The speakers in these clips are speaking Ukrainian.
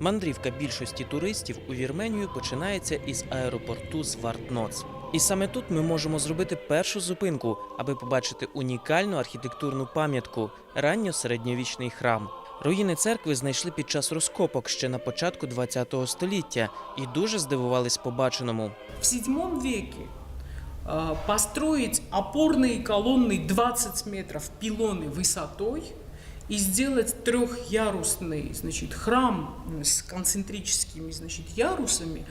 Мандрівка більшості туристів у Вірменію починається із аеропорту Звартноц. І саме тут ми можемо зробити першу зупинку, аби побачити унікальну архітектурну пам'ятку ранньосередньовічний храм. Руїни церкви знайшли під час розкопок ще на початку ХХ століття і дуже здивувались побаченому. В VII веке э, построить опорные колонны 20 метров пилоны высотой и сделать трехярусный значит, храм с концентрическими значит, ярусами,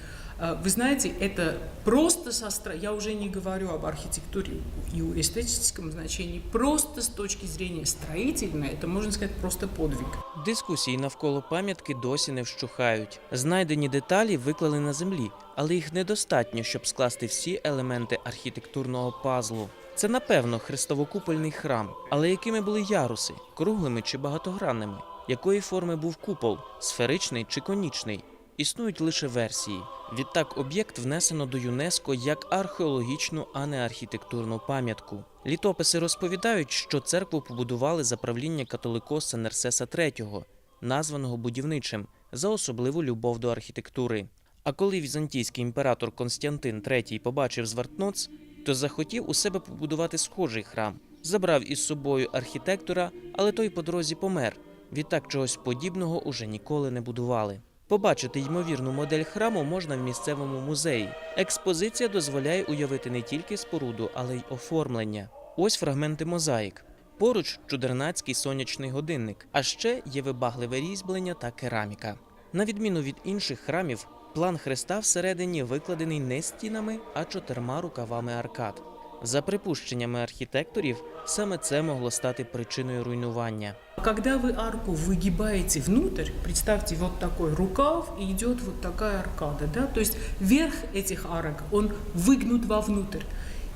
вы знаете, это просто со стра- я уже не говорю об архитектуре и о эстетическом значении, просто с точки зрения строительной, это, можно сказать, просто подвиг. Дискусії навколо пам'ятки досі не вщухають. Знайдені деталі виклали на землі, але їх недостатньо, щоб скласти всі елементи архітектурного пазлу. Це напевно хрестовокупольний храм, але якими були яруси, круглими чи багатогранними? Якої форми був купол, сферичний чи конічний? Існують лише версії. Відтак, об'єкт внесено до ЮНЕСКО як археологічну, а не архітектурну пам'ятку. Літописи розповідають, що церкву побудували за правління католикоса Нерсеса III, названого будівничим, за особливу любов до архітектури. А коли візантійський імператор Константин III побачив Звартноц, то захотів у себе побудувати схожий храм. Забрав із собою архітектора, але той по дорозі помер. Відтак чогось подібного уже ніколи не будували. Побачити ймовірну модель храму можна в місцевому музеї. Експозиція дозволяє уявити не тільки споруду, але й оформлення. Ось фрагменти мозаїк. Поруч чудернацький сонячний годинник, а ще є вибагливе різьблення та кераміка. На відміну від інших храмів, план хреста всередині викладений не стінами, а чотирма рукавами аркад. За припущеннями архітекторів, саме це могло стати причиною руйнування. Когда вы арку выгибаете внутрь, представьте вот такой рукав и идет вот такая аркада, да, то есть верх этих арок, он выгнут вовнутрь.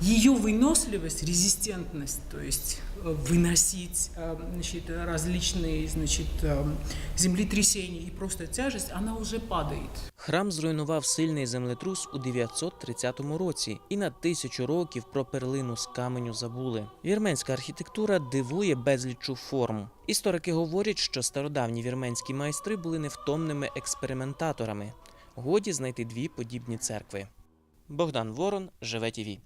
Ее выносливость, резистентность, то есть э, выносить э, значит, различные значит, э, землетрясения и просто тяжесть, она уже падает. Храм зруйнував сильний землетрус у 930 році, і на тисячу років про перлину з каменю забули. Вірменська архітектура дивує безлічу форм. Історики говорять, що стародавні вірменські майстри були невтомними експериментаторами. Годі знайти дві подібні церкви. Богдан Ворон живе ТІВІ.